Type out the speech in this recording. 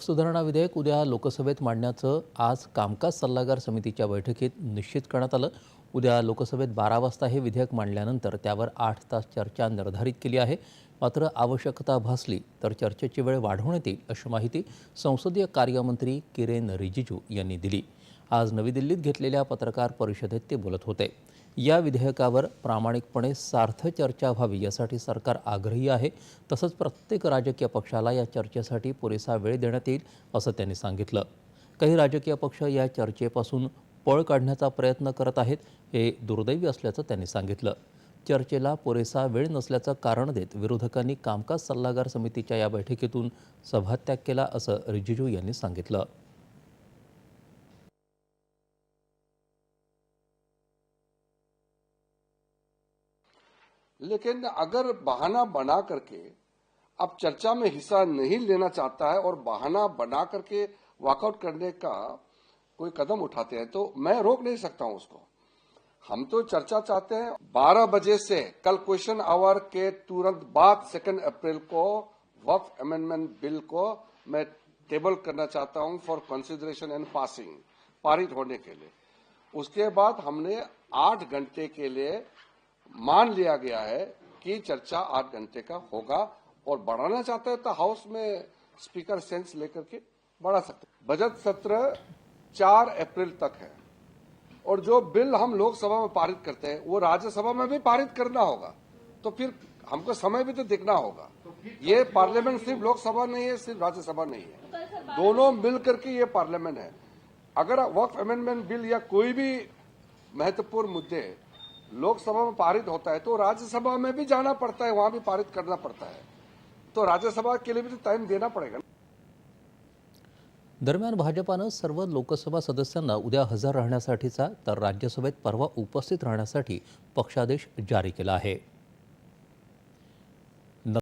सुधारणा विधेयक उद्या लोकसभेत मांडण्याचं आज कामकाज सल्लागार समितीच्या बैठकीत निश्चित करण्यात आलं. उद्या लोकसभेत बारा वाजता हे विधेयक मांडल्यानंतर त्यावर आठ तास चर्चा निर्धारित केली आहे. मात्र आवश्यकता भासली तर चर्चेची वेळ वाढवण्यात येईल अशी माहिती संसदीय कार्यमंत्री किरेन रिजिजू यांनी दिली. आज नवी दिल्लीत घेतलेल्या पत्रकार परिषदेत ते बोलत होते. या विधेयकावर प्रामाणिकपणे सार्थ चर्चा व्हावी यासाठी सरकार आग्रही आहे. तसंच प्रत्येक राजकीय पक्षाला या चर्चेसाठी पुरेसा वेळ देण्यात येईल असं त्यांनी सांगितलं. काही राजकीय पक्ष या चर्चेपासून पळ काढण्याचा प्रयत्न करत आहेत हे दुर्दैवी असल्याचं त्यांनी सांगितलं. चर्चेला पुरेसा वेळ नसल्याचं कारण देत विरोधकांनी कामकाज सल्लागार समितीच्या या बैठकीतून सभात्याग केला असं रिजिजू यांनी सांगितलं. लेकिन अगर बहाना बना करके अब चर्चा में हिस्सा नहीं लेना चाहता है और बहाना बना करके वॉकआउट करने का कोई कदम उठाते हैं तो मैं रोक नहीं सकता हूँ उसको। हम तो चर्चा चाहते हैं 12 बजे से कल क्वेश्चन आवर के तुरंत बाद सेकेंड अप्रैल को वक्फ अमेंडमेंट बिल को मैं टेबल करना चाहता हूँ फॉर कंसिडरेशन एंड पासिंग पारित होने के लिए। उसके बाद हमने आठ घंटे के लिए मान लिया गया है कि चर्चा आठ घंटे का होगा और बढ़ाना चाहते हैं तो हाउस में स्पीकर सेंस लेकर के बढ़ा सकते बजट सत्र चार अप्रैल तक है और जो बिल हम लोकसभा में पारित करते हैं, वो राज्यसभा में भी पारित करना होगा। तो फिर हमको समय भी तो देखना होगा। तो ये पार्लियामेंट सिर्फ़ लोकसभा नहीं है, सिर्फ़ राज्यसभा नहीं है। दोनों मिल करके ये पार्लियामेंट है। अगर वक्फ अमेंडमेंट बिल या कोई भी महत्वपूर्ण मुद्दे लोकसभा में पारित होता है तो राज्यसभा में भी जाना पड़ता है वहां भी पारित करना पड़ता है। तो राज्यसभा के लिए भी तो टाइम देना पड़ेगा दरम्यान भाजपानं सर्व लोकसभा सदस्यांना उद्या हजर राहण्यासाठीचा तर राज्यसभेत परवा उपस्थित राहण्यासाठी पक्षादेश जारी केला आहे.